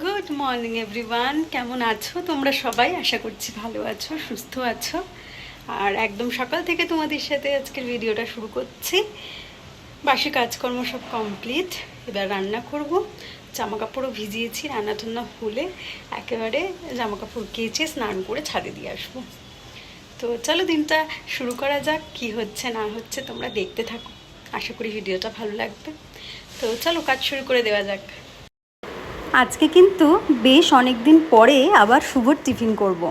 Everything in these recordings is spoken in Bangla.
গুড মর্নিং এভরিওয়ান কেমন আছো? তোমরা সবাই? আশা করছি ভালো আছো, সুস্থ আছো। আর একদম সকাল থেকে তোমাদের সাথে আজকের ভিডিওটা শুরু করছি। বাসি কাজকর্ম সব কমপ্লিট এবার রান্না করব। জামা কাপড়ও ভিজিয়েছি রান্না টান্না হলে একেবারে জামা কাপড় কেচে স্নান করে ছাদে দিয়ে আসব। তো চলো দিনটা শুরু করা যাক, কি হচ্ছে, না হচ্ছে তোমরা দেখতে থাকো। আশা করি ভিডিওটা ভালো লাগবে। তো চলো কাজ শুরু করে দেওয়া যাক। আজকে কিন্তু বেশ অনেক দিন পরে আবার শুভর টিফিন করব।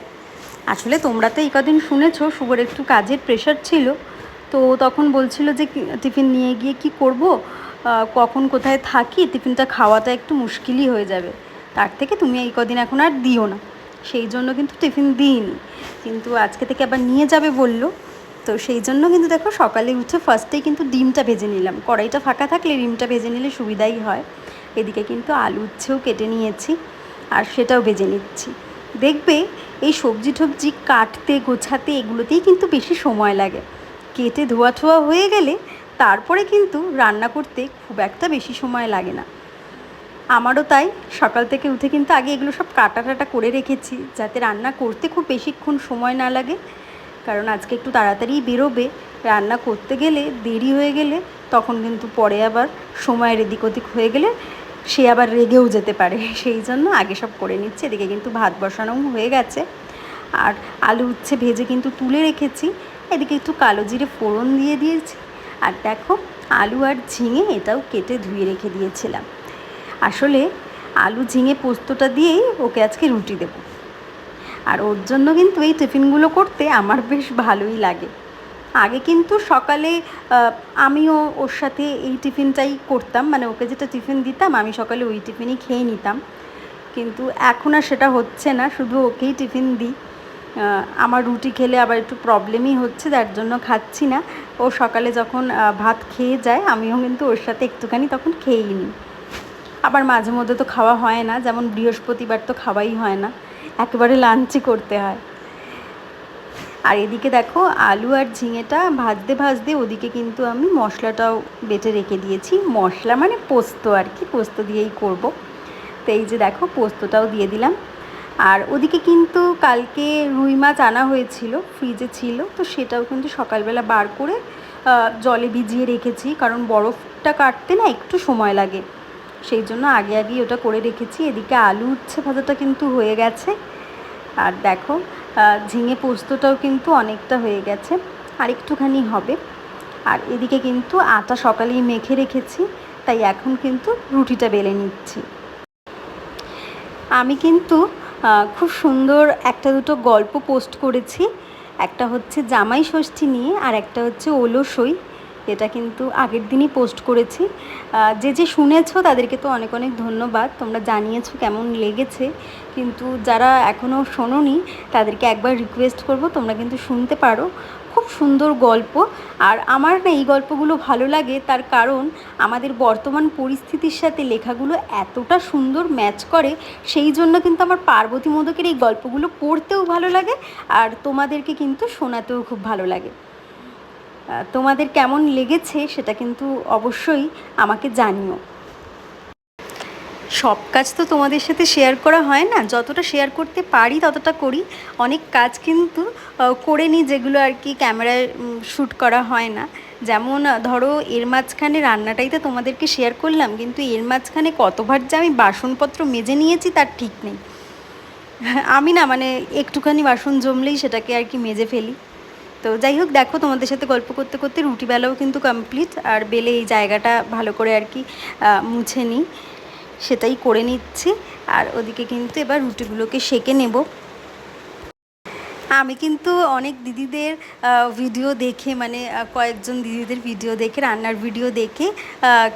আসলে তোমরা তো এই কদিন শুনেছো, শুভর একটু কাজের প্রেশার ছিল। তো তখন বলছিল যে টিফিন নিয়ে গিয়ে কি করব? কখন কোথায় থাকি? টিফিনটা খাওয়াটা একটু মুশকিলই হয়ে যাবে। তার থেকে তুমি এই কদিন এখন আর দিও না। সেই জন্য কিন্তু টিফিন দিইনি। কিন্তু আজকে থেকে আবার নিয়ে যাবে বলল। তো সেই জন্য কিন্তু দেখো সকালে উঠে ফার্স্টেই কিন্তু ডিমটা ভেজে নিলাম। কড়াইটা ফাঁকা থাকলে ডিমটা ভেজে নিলে সুবিধাই হয়। এদিকে কিন্তু আলু উচ্ছেও কেটে নিয়েছি আর সেটাও ভেজে নিচ্ছি। দেখবে এই সবজি টবজি কাটতে, গোছাতে এগুলোতেই কিন্তু বেশি সময় লাগে। কেটে ধোয়া ঠোয়া হয়ে গেলে তারপরে কিন্তু রান্না করতে খুব একটা বেশি সময় লাগে না। আমারও তাই, সকাল থেকে উঠে কিন্তু আগে এগুলো সব কাটা টাটা করে রেখেছি, যাতে রান্না করতে খুব বেশিক্ষণ সময় না লাগে। কারণ আজকে একটু তাড়াতাড়ি বেরোবে, রান্না করতে গেলে দেরি হয়ে গেলে তখন কিন্তু পরে আবার সময়ের এদিক ওদিক হয়ে গেলে সে আবার রেগেও যেতে পারে। সেই জন্য আগে সব করে নিচ্ছে, এদিকে কিন্তু ভাত বসানো হয়ে গেছে। আর আলু উচ্ছে ভেজে কিন্তু তুলে রেখেছি। এদিকে একটু কালো জিরে ফোড়ন দিয়ে দিয়েছি। আর দেখো, আলু আর ঝিঙে এটাও কেটে ধুয়ে রেখে দিয়েছিলাম। আসলে আলু ঝিঙে পোস্তটা দিয়েই ওকে আজকে রুটি দেবো। আর ওর জন্য কিন্তু এই টিফিনগুলো করতে আমার বেশ ভালোই লাগে। আগে কিন্তু সকালে আমিও ওর সাথে এই টিফিনটাই করতাম। মানে ওকে যেটা টিফিন দিতাম, আমি সকালে ওই টিফিনই খেয়ে নিতাম। কিন্তু এখন আর সেটা হচ্ছে না, শুধু ওকেই টিফিন দিই। আমার রুটি খেলে আবার একটু প্রবলেমই হচ্ছে যার জন্য খাচ্ছি না। ও সকালে যখন ভাত খেয়ে যায়, আমিও কিন্তু ওর সাথে একটুখানি তখন খেয়েই নিই। আবার মাঝে মধ্যে তো খাওয়া হয় না, যেমন বৃহস্পতিবার তো খাওয়াই হয় না। একেবারে লাঞ্চই করতে হয়। আর এদিকে দেখো আলু আর ঝিঙেটা ভাজতে ভাজতে ওদিকে কিন্তু আমি মশলাটাও বেটে রেখে দিয়েছি। মশলা মানে পোস্ত আর কি, পোস্ত দিয়েই করব। তো এই যে দেখো পোস্তটাও দিয়ে দিলাম। আর ওদিকে কিন্তু কালকে রুই মাছ আনা হয়েছিল, ফ্রিজে ছিল, তো সেটাও কিন্তু সকালবেলা বার করে জলে ভিজিয়ে রেখেছি। কারণ বরফটা কাটতে না একটু সময় লাগে। সেই জন্য আগে আগেই ওটা করে রেখেছি। এদিকে আলু উচ্ছে ভাজাটা কিন্তু হয়ে গেছে। আর দেখো ঝিঙে পোস্তটাও কিন্তু অনেকটা হয়ে গেছে আর একটুখানি হবে। আর এদিকে কিন্তু আটা সকালেই মেখে রেখেছি, তাই এখন কিন্তু রুটিটা বেলে নিচ্ছি। আমি কিন্তু খুব সুন্দর একটা দুটো গল্প পোস্ট করেছি, একটা হচ্ছে জামাই ষষ্ঠী নিয়ে আর একটা হচ্ছে ওলসই এটা কিন্তু আগের দিনই পোস্ট করেছি। যে যে শুনেছো তাদেরকে তো অনেক অনেক ধন্যবাদ। তোমরা জানিয়েছো কেমন লেগেছে। কিন্তু যারা এখনও শোনোনি, তাদেরকে একবার রিকোয়েস্ট করব, তোমরা কিন্তু শুনতে পারো। খুব সুন্দর গল্প। আর আমার না এই গল্পগুলো ভালো লাগে, তার কারণ আমাদের বর্তমান পরিস্থিতির সাথে লেখাগুলো এতটা সুন্দর ম্যাচ করে, সেই জন্য কিন্তু আমার পার্বতী মোদকের এই গল্পগুলো পড়তেও ভালো লাগে, আর তোমাদেরকে কিন্তু শোনাতেও খুব ভালো লাগে। তোমাদের কেমন লেগেছে সেটা কিন্তু অবশ্যই আমাকে জানিও। সব কাজ তো তোমাদের সাথে শেয়ার করা হয় না, যতটা শেয়ার করতে পারি ততটা করি। অনেক কাজ কিন্তু করে নিই যেগুলো আর কি ক্যামেরায় শ্যুট করা হয় না। যেমন ধরো এর মাঝখানে রান্নাটাই তো তোমাদেরকে শেয়ার করলাম, কিন্তু এর মাঝখানে কতবার যে আমি বাসনপত্র মেজে নিয়েছি তার ঠিক নেই। আমি না মানে একটুখানি বাসন জমলেই সেটাকে আর কি মেজে ফেলি। তো যাই হোক, দেখো তোমাদের সাথে গল্প করতে করতে রুটি বেলাও কিন্তু কমপ্লিট আর বেলে এই জায়গাটা ভালো করে আর কি মুছে নিই। সেটাই করে নিচ্ছি, আর ওদিকে কিন্তু এবার রুটিগুলোকে সেঁকে নেব। আমি কিন্তু অনেক দিদিদের ভিডিও দেখে মানে কয়েকজন দিদিদের ভিডিও দেখে, রান্নার ভিডিও দেখে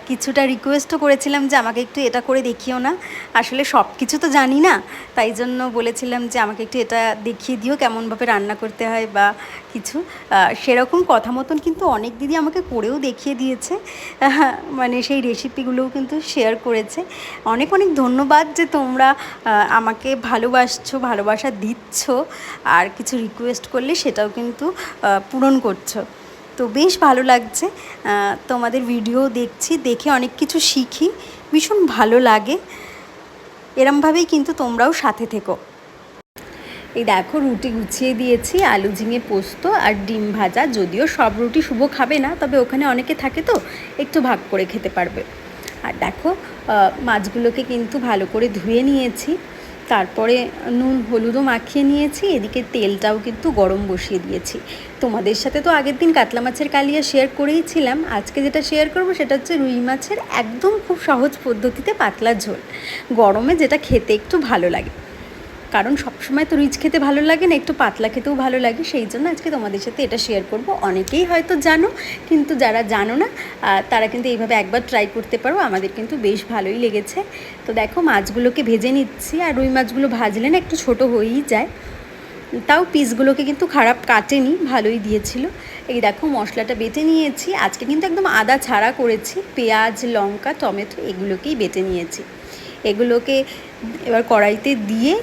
কিছুটা রিকোয়েস্টও করেছিলাম যে আমাকে একটু এটা করে দেখিও না। আসলে সব কিছু তো জানি না, তাই জন্য বলেছিলাম যে আমাকে একটু এটা দেখিয়ে দিও, কেমনভাবে রান্না করতে হয় বা কিছু। সেরকম কথা মতন কিন্তু অনেক দিদি আমাকে করেও দেখিয়ে দিয়েছে। মানে সেই রেসিপিগুলোও কিন্তু শেয়ার করেছে। অনেক অনেক ধন্যবাদ যে তোমরা আমাকে ভালোবাসছো, ভালোবাসা দিচ্ছ। আর কিছু রিকোয়েস্ট করলে সেটাও কিন্তু পূরণ করছ। তো বেশ ভালো লাগছে। তোমাদের ভিডিও দেখছি, দেখে অনেক কিছু শিখি। ভীষণ ভালো লাগে। এরমভাবেই কিন্তু তোমরাও সাথে থেকো। এই দেখো, রুটি গুছিয়ে দিয়েছি, আলু ঝিঙে পোস্ত আর ডিম ভাজা। যদিও সব রুটি শুভ খাবে না, তবে ওখানে অনেকে থাকে তো, একটু ভাগ করে খেতে পারবে। আর দেখো মাছগুলোকে কিন্তু ভালো করে ধুয়ে নিয়েছি। তারপরে নুন হলুদও মাখিয়ে নিয়েছি, এদিকে তেলটাও কিন্তু গরম বসিয়ে দিয়েছি। তোমাদের সাথে তো আগের দিন কাতলা মাছের কালিয়া শেয়ার করেইছিলাম আজকে যেটা শেয়ার করব সেটা হচ্ছে রুই মাছের একদম খুব সহজ পদ্ধতিতে পাতলা ঝোল। গরমে যেটা খেতে একটু ভালো লাগে। কারণ সবসময় তো রিচ খেতে ভালো লাগে না, একটু পাতলা খেতেও ভালো লাগে, সেই জন্য আজকে তোমাদের সাথে এটা শেয়ার করব। অনেকেই হয়তো জানো, কিন্তু যারা জানো না তারা কিন্তু এইভাবে একবার ট্রাই করতে পারো, আমাদের কিন্তু বেশ ভালোই লেগেছে। তো দেখো, মাছগুলোকে ভেজে নিচ্ছি, আর রুই মাছগুলো ভাজলে না একটু ছোট হয়েই যায়। তাও পিসগুলোকে কিন্তু খারাপ কাটেনি, ভালোই দিয়েছিল। এই দেখো, মশলাটা বেটে নিয়েছি, আজকে কিন্তু একদম আদা ছাড়া করেছি, পেঁয়াজ, লঙ্কা, টমেটো, এগুলোকেই বেটে নিয়েছি। এগুলোকে এবার কড়াইতে দিয়ে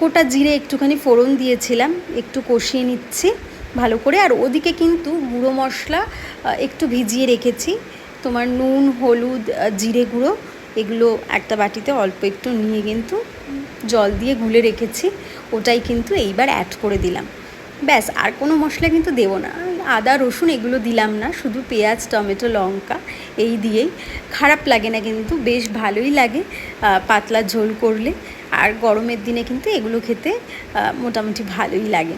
গোটা জিরে একটুখানি ফোড়ন দিয়েছিলাম, একটু কষিয়ে নিচ্ছি ভালো করে। আর ওদিকে কিন্তু গুঁড়ো মশলা একটু ভিজিয়ে রেখেছি। তোমার নুন, হলুদ জিরে গুঁড়ো, এগুলো একটা বাটিতে অল্প একটু নিয়ে কিন্তু জল দিয়ে গুলে রেখেছি। ওটাই কিন্তু এইবার অ্যাড করে দিলাম। ব্যাস, আর কোনো মশলা কিন্তু দেবো না। আদা, রসুন এগুলো দিলাম না, শুধু পেঁয়াজ, টমেটো, লঙ্কা এই দিয়েই। খারাপ লাগে না কিন্তু, বেশ ভালোই লাগে পাতলা ঝোল করলে। আর গরমের দিনে কিন্তু এগুলো খেতে মোটামুটি ভালোই লাগে।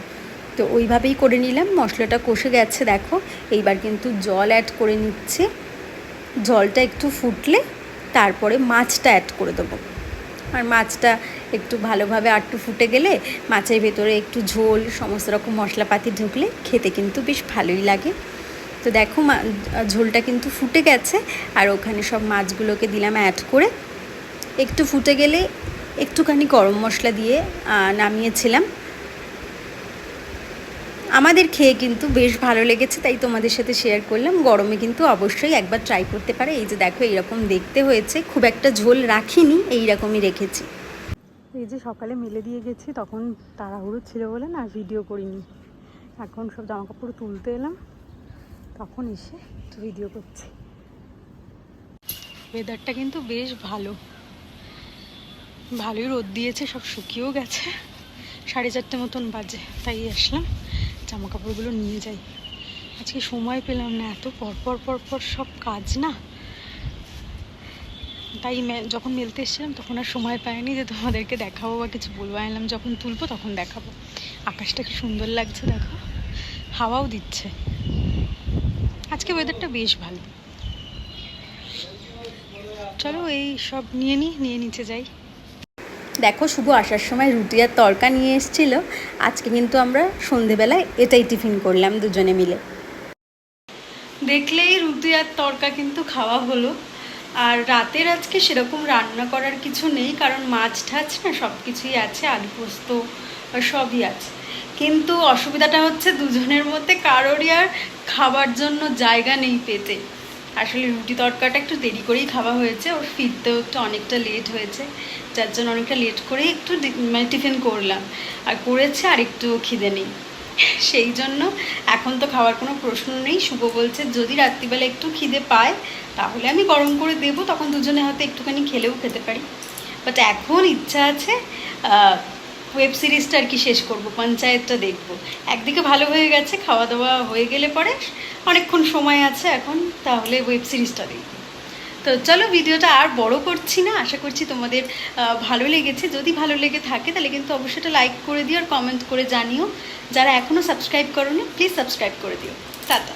তো ওইভাবেই করে নিলাম, মশলাটা কষে গেছে দেখো, এইবার কিন্তু জল অ্যাড করে নিচ্ছে। জলটা একটু ফুটলে তারপরে মাছটা অ্যাড করে দেবো। আর মাছটা একটু ভালোভাবে আটটু ফুটে গেলে মাছের ভেতরে একটু ঝোল, সমস্ত রকম মশলাপাতি ঢুকলে খেতে কিন্তু বেশ ভালোই লাগে। তো দেখো ঝোলটা কিন্তু ফুটে গেছে, আর ওখানে সব মাছগুলোকে দিলাম অ্যাড করে। একটু ফুটে গেলে একটুখানি গরম মশলা দিয়ে নামিয়েছিলাম। আমাদের খেয়ে কিন্তু বেশ ভালো লেগেছে, তাই তোমাদের সাথে শেয়ার করলাম। গরমে কিন্তু অবশ্যই একবার ট্রাই করতে পারে। এই যে দেখো, এইরকম দেখতে হয়েছে। খুব একটা ঝোল রাখিনি এই রকমই রেখেছি। এই যে সকালে মেলে দিয়ে গেছি, তখন তাড়াহুড়ো ছিল বলে না ভিডিও করিনি। এখন সব জামা কাপড় তুলতে এলাম। তখন এসে ভিডিও করছি। ওয়েদারটা কিন্তু বেশ ভালো। ভালোই রোদ দিয়েছে, সব শুকিয়েও গেছে। সাড়ে চারটে মতন বাজে, তাই আসলাম। জামা কাপড়গুলো নিয়ে যাই। আজকে সময় পেলাম না, এত পর পর পর পর সব কাজ না। তাই যখন মেলতে এসেছিলাম তখন আর সময় পাইনি যে তোমাদেরকে দেখাবো বা কিছু বলব। আনলাম যখন তুলবো তখন দেখাবো। আকাশটা কি সুন্দর লাগছে দেখো। হাওয়াও দিচ্ছে। আজকে ওয়েদারটা বেশ ভালো। চলো এই সব নিয়ে নিই নিয়ে নিচে যাই। দেখো, শুভ আসার সময় রুটি আর তরকা নিয়ে এসেছিল। আজকে কিন্তু আমরা সন্ধেবেলায় এটাই টিফিন করলাম দুজনে মিলে। দেখলেই রুটি আর তরকা কিন্তু খাওয়া হলো। আর রাতের আজকে সেরকম রান্না করার কিছু নেই, কারণ মাছ ঠাছ না সব কিছুই আছে আলু পোস্ত সবই আছে। কিন্তু অসুবিধাটা হচ্ছে দুজনের মধ্যে, কারোরই আর খাবার জন্য জায়গা নেই পেতে। আসলে রুটি তরকাটা একটু দেরি করেই খাওয়া হয়েছে, ওর ফিরতেও একটু অনেকটা লেট হয়েছে, যার জন্য অনেকটা লেট করেই একটু মানে টিফিন করলাম। আর করেছে আর একটু খিদে নেই। সেই জন্য এখন তো খাওয়ার কোনো প্রশ্ন নেই। শুভ বলছে, যদি রাত্রিবেলা একটু খিদে পায়, তাহলে আমি গরম করে দেবো, তখন দুজনে হয়তো একটুখানি খেলেও খেতে পারি। বাট এখন ইচ্ছা আছে ওয়েব সিরিজটা আর কি শেষ করব, পঞ্চায়েতটা দেখব। একদিকে ভালো হয়ে গেছে খাওয়া দাওয়া হয়ে গেলে পরে অনেকক্ষণ সময় আছে এখন, তাহলে ওয়েব সিরিজটা দেখব। তো চলো ভিডিওটা আর বড় করছি না, আশা করছি তোমাদের ভালো লেগেছে। যদি ভালো লেগে থাকে তাহলে কিন্তু অবশ্যই একটা লাইক করে দিও আর কমেন্ট করে জানিও। যারা এখনও সাবস্ক্রাইব করোনি প্লিজ সাবস্ক্রাইব করে দিও। টাটা।